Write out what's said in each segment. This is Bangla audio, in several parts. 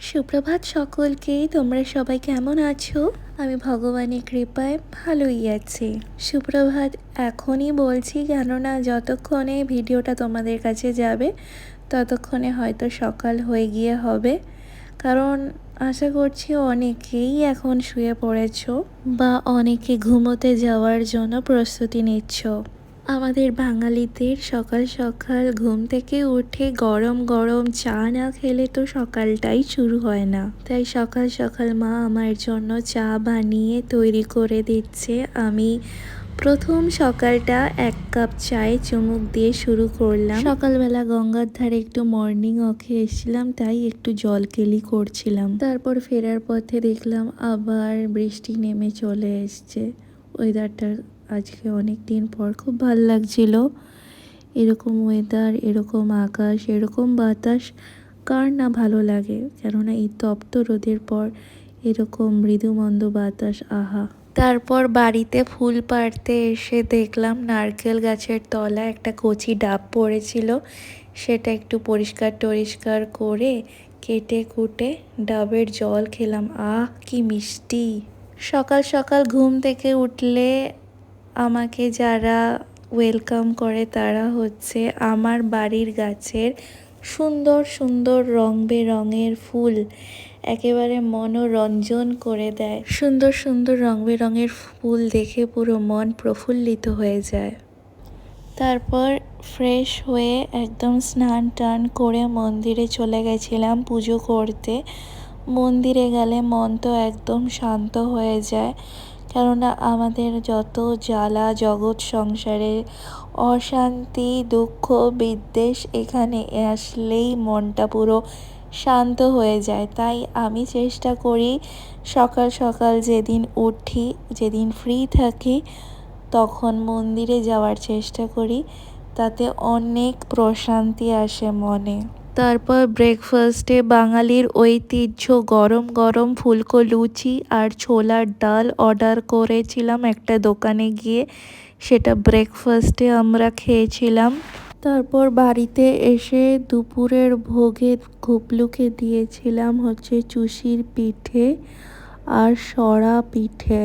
সুপ্রভাত সকলকেই তোমরা সবাই কেমন আছো? আমি ভগবানের কৃপায় ভালোই আছি। সুপ্রভাত, এখনই বলছি কেননা যতক্ষণে ভিডিওটা তোমাদের কাছে যাবে, ততক্ষণে হয়তো সকাল হয়ে গিয়ে হবে। কারণ আশা করছি অনেকেই এখন শুয়ে পড়েছো বা অনেকে ঘুমোতে যাওয়ার জন্য প্রস্তুতি নিচ্ছ। আমাদের বাঙালিদের সকাল সকাল ঘুম থেকে উঠে গরম গরম চা না খেলে তো সকালটাই শুরু হয় না। তাই সকাল সকাল মা আমার জন্য চা বানিয়ে তৈরি করে দিচ্ছে। আমি প্রথম সকালটা এক কাপ চায়ে চুমুক দিয়ে শুরু করলাম। সকালবেলা গঙ্গার ধারে একটু মর্নিং ওকে এসেছিলাম, তাই একটু জল কেলি করছিলাম। তারপর ফেরার পথে দেখলাম আবার বৃষ্টি নেমে চলে এসছে। ওয়েদারটা আজকে অনেক দিন পর খুব ভালো লাগছিল। এরকম ওয়েদার এরকম আকাশ, এরকম বাতাস, কার না ভালো লাগে? কেননা এই তপ্ত রোদের পর এরকম মৃদুমন্দ বাতাস, আহা। তারপর বাড়িতে ফুল পাড়তে এসে দেখলাম নারকেল গাছের তলায় একটা কচি ডাব পড়েছিল। সেটা একটু পরিষ্কার টরিষ্কার করে কেটে কুটে ডাবের জল খেলাম। আহ, কি মিষ্টি! সকাল সকাল ঘুম থেকে উঠলে আমাকে যারা ওয়েলকাম করে তারা হচ্ছে আমার বাড়ির গাছের সুন্দর সুন্দর রং বেরঙের ফুল একেবারে মনোরঞ্জন করে দেয়। সুন্দর সুন্দর রং বেরঙের ফুল দেখে পুরো মন প্রফুল্লিত হয়ে যায়। তারপর ফ্রেশ হয়ে একদম স্নান টান করে মন্দিরে চলে গেছিলাম পুজো করতে। মন্দিরে গেলে মন তো একদম শান্ত হয়ে যায়। কেননা আমাদের যত জ্বালা জগৎ সংসারে অশান্তি, দুঃখ, বিদ্বেষ এখানে আসলেই মনটা পুরো শান্ত হয়ে যায়। তাই আমি চেষ্টা করি সকাল সকাল যেদিন উঠি, যেদিন ফ্রি থাকি, তখন মন্দিরে যাওয়ার চেষ্টা করি। তাতে অনেক প্রশান্তি আসে মনে। তারপর ব্রেকফাস্টে বাঙালির ঐতিহ্য গরম গরম ফুলকো লুচি আর ছোলার ডাল অর্ডার করেছিলাম একটা দোকানে গিয়ে। সেটা ব্রেকফাস্টে আমরা খেয়েছিলাম। তারপর বাড়িতে এসে দুপুরের ভোগে ঘুপলুকে দিয়েছিলাম হচ্ছে চুষির পিঠে আর সরা পিঠে।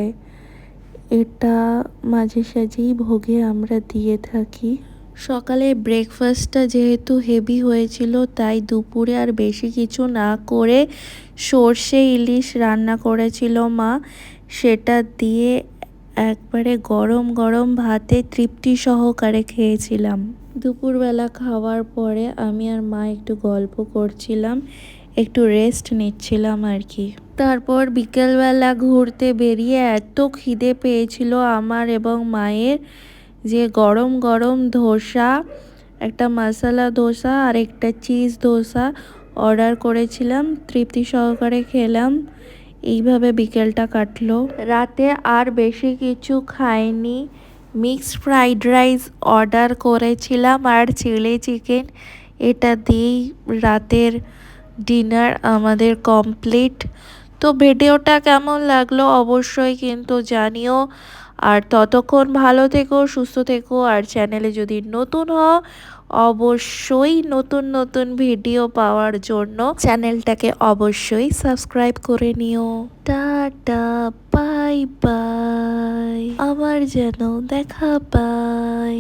এটা মাঝে সাঝেই ভোগে আমরা দিয়ে থাকি। সকালে ব্রেকফাস্টটা যেহেতু হেভি হয়েছিল, তাই দুপুরে আর বেশি কিছু না করে সর্ষে ইলিশ রান্না করেছিল মা। সেটা দিয়ে একবারে গরম গরম ভাতে তৃপ্তি সহকারে খেয়েছিলাম। দুপুরবেলা খাওয়ার পরে আমি আর মা একটু গল্প করছিলাম, একটু রেস্ট নিচ্ছিলাম আর কি। তারপর বিকেলবেলা ঘুরতে বেরিয়ে এত খিদে পেয়েছিল আমার এবং মায়ের যে গরম গরম ধোসা, একটা মশলা ধোসা আর একটা চিজ ধোসা অর্ডার করেছিলাম, তৃপ্তি সহকারে খেলাম। এইভাবে বিকেলটা কাটলো। রাতে আর বেশি কিছু খাইনি। মিক্সড ফ্রাইড রাইস অর্ডার করেছিলাম আর চিলি চিকেন এটা দিয়েই রাতের ডিনার আমাদের কমপ্লিট তো ভিডিওটা কেমন লাগল অবশ্যই কিন্তু জানিও। আর ততক্ষণ ভালো থেকো, সুস্থ থেকো। আর চ্যানেলে যদি নতুন হও, অবশ্যই নতুন নতুন ভিডিও পাওয়ার জন্য চ্যানেলটাকে অবশ্যই সাবস্ক্রাইব করে নিও। Tata, bye bye. আবার যেন দেখা পাই।